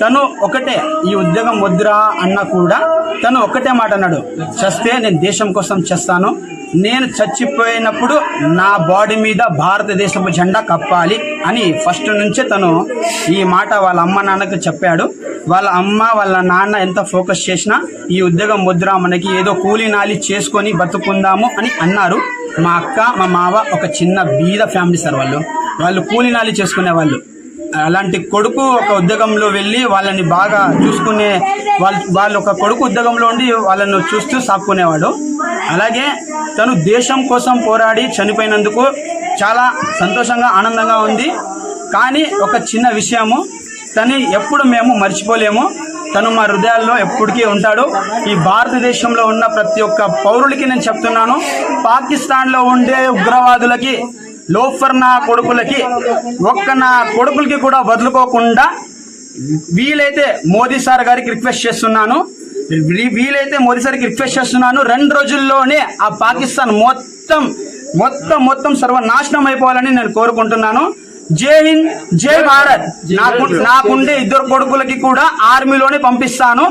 తను ఒకటే ఈ ఉద్యోగం వద్దురా అన్న కూడా తను ఒకటే మాట అన్నాడు. చస్తే నేను దేశం కోసం చేస్తాను. నేను చచ్చిపోయినప్పుడు నా బాడీ మీద భారతదేశపు జెండా కప్పాలి అని ఫస్ట్ నుంచే తను ఈ మాట వాళ్ళ అమ్మ నాన్నకు చెప్పాడు. వాళ్ళ అమ్మ వాళ్ళ నాన్న ఎంత ఫోకస్ చేసినా ఈ ఉద్యోగం వద్దురా మనకి ఏదో కూలీ నాలి చేసుకొని బతుకుందాము అని అన్నారు. మా అక్క మా మావ ఒక చిన్న బీద ఫ్యామిలీ సార్ వాళ్ళు. వాళ్ళు కూలి నాలి చేసుకునే వాళ్ళు. అలాంటి కొడుకు ఒక ఉద్యోగంలో వెళ్ళి వాళ్ళని బాగా చూసుకునే వాళ్ళు వాళ్ళు ఒక కొడుకు ఉద్యోగంలో ఉండి వాళ్ళను చూస్తూ సాక్కునేవాడు. అలాగే తను దేశం కోసం పోరాడి చనిపోయినందుకు చాలా సంతోషంగా ఆనందంగా ఉంది. కానీ ఒక చిన్న విషయము తను ఎప్పుడు మేము మర్చిపోలేము. తను మా హృదయాల్లో ఎప్పటికీ ఉంటాడు. ఈ భారతదేశంలో ఉన్న ప్రతి ఒక్క పౌరుడికి నేను చెప్తున్నాను పాకిస్తాన్లో ఉండే ఉగ్రవాదులకి లోఫర్ నా కొడుకులకి ఒక్క నా కొడుకులకి కూడా వదులుకోకుండా వీలైతే మోదీ సార్ గారికి రిక్వెస్ట్ చేస్తున్నాను. వీలైతే మోదీ సార్కి రిక్వెస్ట్ చేస్తున్నాను. రెండు రోజుల్లోనే ఆ పాకిస్తాన్ మొత్తం మొత్తం మొత్తం సర్వనాశనం అయిపోవాలని నేను కోరుకుంటున్నాను. జై హింద్ జై భారత్. నాకు నాకుండే ఇద్దరు కొడుకులకి కూడా ఆర్మీలోనే పంపిస్తాను.